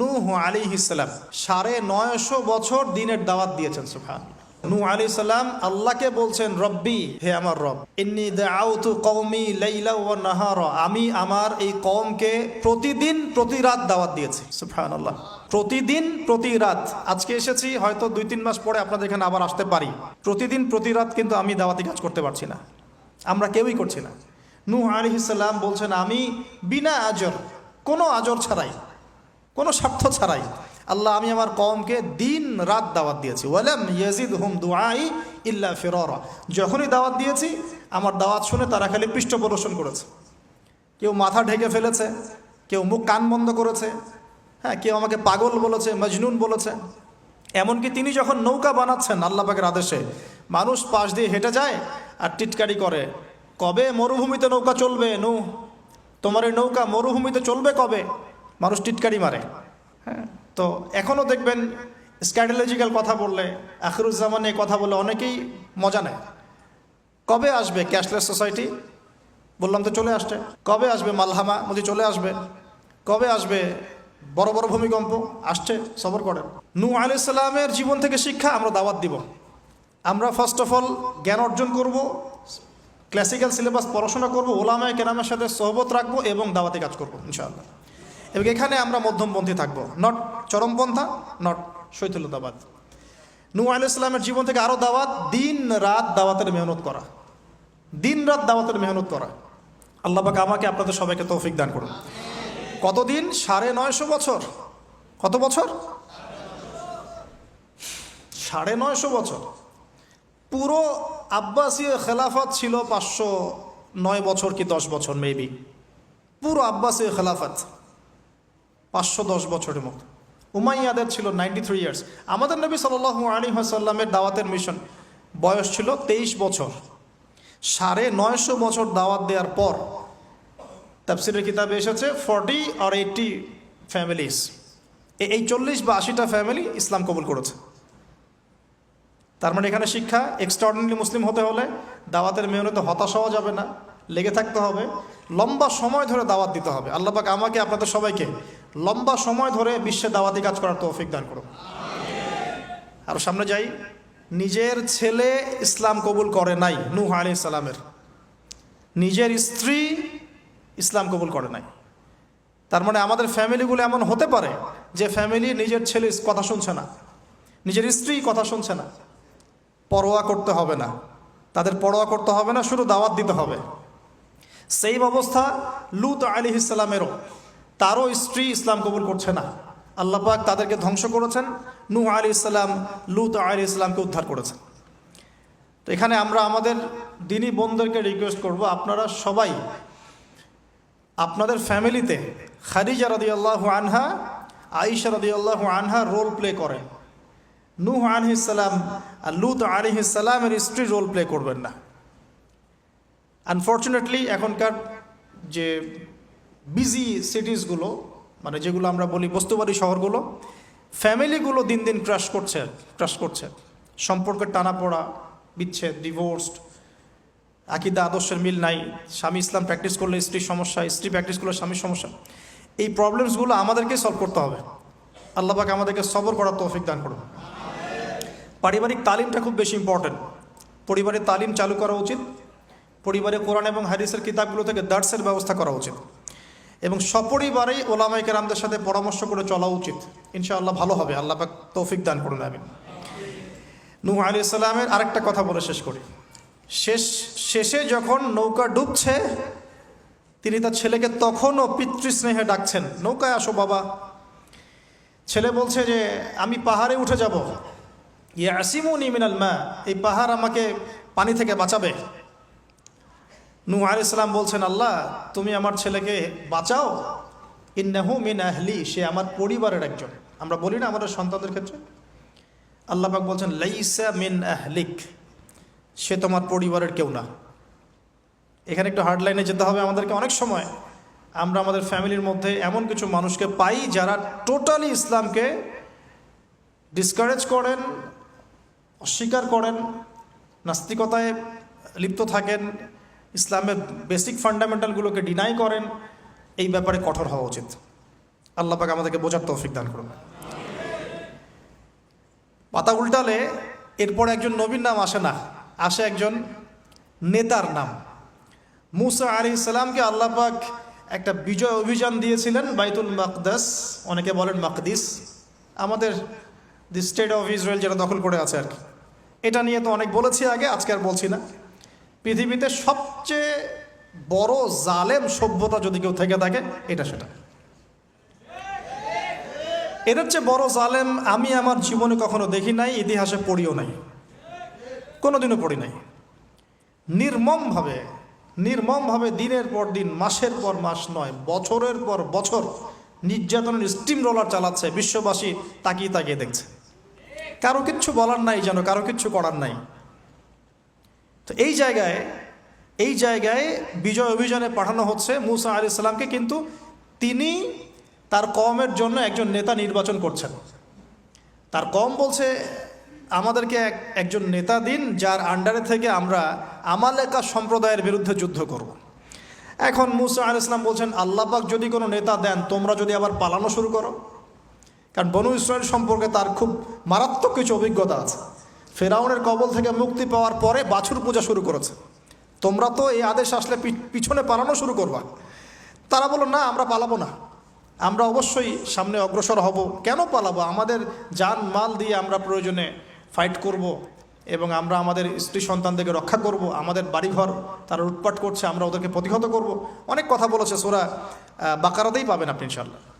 নূহ আলী ইসলাম সাড়ে নয়শো বছর দিনের দাওয়াত দিয়েছেন সুফান নূহ আলী সাল্লাম আল্লাহকে বলছেন, রব্বি, হে আমার রব, ইন্নি দাউতু কওমি লাইলা ওয়া নাহারা। আমি আমার এই কওমকে প্রতিদিন প্রতি রাত দাওয়াত দিয়েছি, সুবহানাল্লাহ। প্রতিদিন প্রতি রাত আজকে এসেছি, হয়তো দুই, তিন মাস পরে আপনাদের এখানে আবার আসতে পারি। প্রতিদিন প্রতি রাত কিন্তু আমি দাওয়াতি কাজ করতে পারছি না। আমরা কেউই করছি না। নূহ আলিহিসাল্লাম বলছেন, আমি বিনা আজর, কোনো আজর ছাড়াই কোনো স্বার্থ ছাড়াই। আল্লাহ, আমি আমার কমকে দিন রাত দাওয়াত দিয়েছি। ওয়ালাম ইয়াজিদ হুম দুআই ইল্লা ফিররা। যখনই দাওয়াত দিয়েছি, আমার দাওয়াত শুনে তারা খালি পৃষ্ঠ প্রদর্শন করেছে। কেউ মাথা ঢেকে ফেলেছে, কেউ মুখ কান বন্ধ করেছে হ্যাঁ কেউ আমাকে পাগল বলেছে, মজনুন বলেছে। এমনকি তিনি যখন নৌকা বানাচ্ছেন আল্লাহ পাকের আদেশে, মানুষ পাশ দিয়ে হেঁটে যায় আর টিটকারি করে, কবে মরুভূমিতে নৌকা চলবে? নৌ, তোমার এই নৌকা মরুভূমিতে চলবে কবে? মানুষ টিটকারি মারে। হ্যাঁ? তো এখনও দেখবেন স্ট্র্যাটেলজিক্যাল কথা বললে, আখরুজ্জামানে কথা বলে অনেকেই মজা নেয়। কবে আসবে ক্যাশলেস সোসাইটি? বললাম তো চলে আসছে। কবে আসবে মালহামা? বলছি চলে আসবে। কবে আসবে বড় বড় ভূমিকম্প? আসছে, সবর করেন। নু আলি সাল্লামের জীবন থেকে শিক্ষা আমরা দাওয়াত দিব। আমরা ফার্স্ট অফ অল জ্ঞান অর্জন করব ক্লাসিক্যাল সিলেবাস পড়াশোনা করব, ওলামায় কেরামের সাথে সহবত রাখব এবং দাওয়াতে কাজ করব, ইনশাআল্লাহ। এবং এখানে আমরা মধ্যমপন্থী থাকব। নট চরমপন্থা নট শৈথুল্যতাবাদ নু আলু ইসলামের জীবন থেকে আরও দাওয়াত, দিন রাত দাওয়াতের মেহনত করা। দিন রাত দাওয়াতের মেহনত করা। আল্লাহ আমাকে, আপনাদের সবাইকে তৌফিক দান করুন। কতদিন? সাড়ে নয়শো বছর। কত বছর? সাড়ে নয়শো বছর। পুরো আব্বাসীয় খেলাফত ছিল পাঁচশো নয় বছর কি দশ বছর মেবি পুরো আব্বাসীয় খেলাফত। পাঁচশো দশ বছরের মতো। উমাইয়াদের ছিল নাইনটি থ্রি ইয়ার্স আমাদের নবী সাল আলী হাসাল্লামের দাওয়াতের মিশন বয়স ছিল তেইশ বছর। সাড়ে নয়শো বছর দাওয়াত দেওয়ার পর তাফসিরের কিতাবে এসেছে ফর্টি আর এইটটি ফ্যামিলিস এই চল্লিশ বা আশিটা ফ্যামিলি ইসলাম কবুল করেছে। তার মানে এখানে শিক্ষা এক্সট্রাঅর্ডিনারি মুসলিম হতে হলে দাওয়াতের মেহনতে হতাশ হওয়া যাবে না, লেগে থাকতে হবে। লম্বা সময় ধরে দাওয়াত দিতে হবে। আল্লাহ পাক আমাকে, আপনাদের সবাইকে লম্বা সময় ধরে বিশ্বে দাওয়াতি কাজ করার তৌফিক দান করুন। আর সামনে যাই। নিজের ছেলে ইসলাম কবুল করে নাই, নূহ আলী সালামের। নিজের স্ত্রী ইসলাম কবুল করে নাই। তার মানে আমাদের ফ্যামিলিগুলো এমন হতে পারে যে ফ্যামিলি নিজের ছেলে কথা শুনছে না, নিজের স্ত্রী কথা শুনছে না, পরোয়া করতে হবে না। তাদের পরোয়া করতে হবে না, শুধু দাওয়াত দিতে হবে। সেই অবস্থা লুত আলী ইসলামেরও তারও স্ত্রী ইসলাম কবুল করছে না। আল্লাহ পাক তাদেরকে ধ্বংস করেছেন। নূহ আলী ইসলাম লুত আলী ইসলামকে উদ্ধার করেছেন। তো এখানে আমরা আমাদের দিনী বোনদেরকে রিকোয়েস্ট করব, আপনারা সবাই আপনাদের ফ্যামিলিতে খাদিজা রদি আল্লাহ আনহা আইসা রদি আল্লাহ আনহা রোল প্লে করেন। নূহ আলহিসাল্লাম আর লুত আলহিসাল্লামের স্ত্রী রোল প্লে করবেন না। আনফর্চুনেটলি এখনকার যে বিজি সিটিসগুলো মানে যেগুলো আমরা বলি বস্তুবাদী শহরগুলো ফ্যামিলিগুলো দিন দিন ক্রাশ করছে ক্রাশ করছে। সম্পর্কের টানা পড়া বিচ্ছেদ ডিভোর্সড আকিদা, আদর্শের মিল নাই। স্বামী ইসলাম প্র্যাকটিস করলে স্ত্রীর সমস্যা, স্ত্রী প্র্যাকটিস করলে স্বামীর সমস্যা। এই প্রবলেমসগুলো আমাদেরকেই সলভ করতে হবে। আল্লাহ পাক আমাদেরকে সবর করার তৌফিক দান করুন। পারিবারিক তালিমটা খুব বেশি ইম্পর্টেন্ট পরিবারের তালিম চালু করা উচিত। পরিবারে কোরআন এবং হাদিসের কিতাবগুলো থেকে দার্সের ব্যবস্থা করা উচিত। এবং সপরিবারেই ওলামাইকে রামদের সাথে পরামর্শ করে চলা উচিত। ইনশাআল্লাহ ভালো হবে। আল্লাহ পাক তৌফিক দান করুন আমি নূহ আলী ইসলামের আরেকটা কথা বলে শেষ করি। শেষ, শেষে যখন নৌকা ডুবছে, তিনি তার ছেলেকে তখনও পিতৃস্নেহে ডাকছেন, নৌকায় আসো বাবা। ছেলে বলছে যে, আমি পাহাড়ে উঠে যাব। ইয়াসিমুনি মিনাল মা। এই পাহাড় আমাকে পানি থেকে বাঁচাবে। আলী ইসলাম বলছেন, আল্লাহ, তুমি আমার ছেলেকে বাঁচাও। ইন্নাহু মিন আহলি, সে আমার পরিবারের একজন। আমরা বলি না আমাদের সন্তানদের ক্ষেত্রে? আল্লাহ পাক বলছেন, লাইসা মিন আহলিক, সে তোমার পরিবারের কেউ না। এখানে একটু হার্ড লাইনে যেতে হবে আমাদেরকে অনেক সময়। আমরা আমাদের ফ্যামিলির মধ্যে এমন কিছু মানুষকে পাই যারা টোটালি ইসলামকে ডিসকারেজ করেন, অস্বীকার করেন, নাস্তিকতায় লিপ্ত থাকেন ইসলামের বেসিক ফান্ডামেন্টালগুলোকে ডিনাই করেন, এই ব্যাপারে কঠোর হওয়া উচিত। আল্লাহ আমাদেরকে বোঝার তৌফিক দান করুন। পাতা উল্টালে এরপর একজন নবীর নাম আসে না, আসে একজন নেতার নাম। মুসা আলী ইসলামকে আল্লাহ পাক একটা বিজয় অভিযান দিয়েছিলেন বাইতুল মাকদাস, অনেকে বলেন মাকদিস। আমাদের দি স্টেট অফ ইসরায়েল যেটা দখল করে আছে আর কি। এটা নিয়ে তো অনেক বলেছি আগে, আজকে আর বলছি না। পৃথিবীতে সবচেয়ে বড় জালেম সভ্যতা যদি কেউ থেকে থাকে, এটা সেটা। এদের চেয়ে বড় জালেম আমি আমার জীবনে কখনো দেখি নাই, ইতিহাসে পড়িও নাই। কোনোদিনও পড়ি নাই। নির্মমভাবে নির্মমভাবে দিনের পর দিন, মাসের পর মাস নয়, বছরের পর বছর নির্যাতনের স্টিম রোলার চালাচ্ছে, বিশ্ববাসী তাকিয়ে তাকিয়ে দেখছে। কারও কিচ্ছু বলার নাই যেন, কারও কিচ্ছু করার নাই। তো এই জায়গায় এই জায়গায় বিজয় অভিযানে পাঠানো হচ্ছে মুসা আলি সাল্লামকে কিন্তু তিনি তার কমের জন্য একজন নেতা নির্বাচন করছেন। তার কম বলছে, আমাদেরকে এক, একজন নেতা দিন, যার আন্ডারে থেকে আমরা আমালেকা সম্প্রদায়ের বিরুদ্ধে যুদ্ধ করব। এখন মুসা আল ইসলাম বলছেন আল্লাহবাক যদি কোনো নেতা দেন, তোমরা যদি আবার পালানো শুরু করো। কারণ বনু ইসরায়েল সম্পর্কে তার খুব মারাত্মক কিছু অভিজ্ঞতা আছে। ফেরাউনের কবল থেকে মুক্তি পাওয়ার পরে বাছুর পূজা শুরু করেছে। তোমরা তো এই আদেশ আসলে পিছনে পালানো শুরু করবা। তারা বলল, না, আমরা পালাবো না। আমরা অবশ্যই সামনে অগ্রসর হব। কেন পালাবো? আমাদের যান মাল দিয়ে আমরা প্রয়োজনে ফাইট করব এবং আমরা আমাদের স্ত্রী সন্তানদেরকে রক্ষা করব। আমাদের বাড়িঘর তারা লুটপাট করছে, আমরা ওদেরকে প্রতিহত করব। অনেক কথা বলেছে সোরা বাকারাতেই পাবেন আপনি ইনশাল্লাহ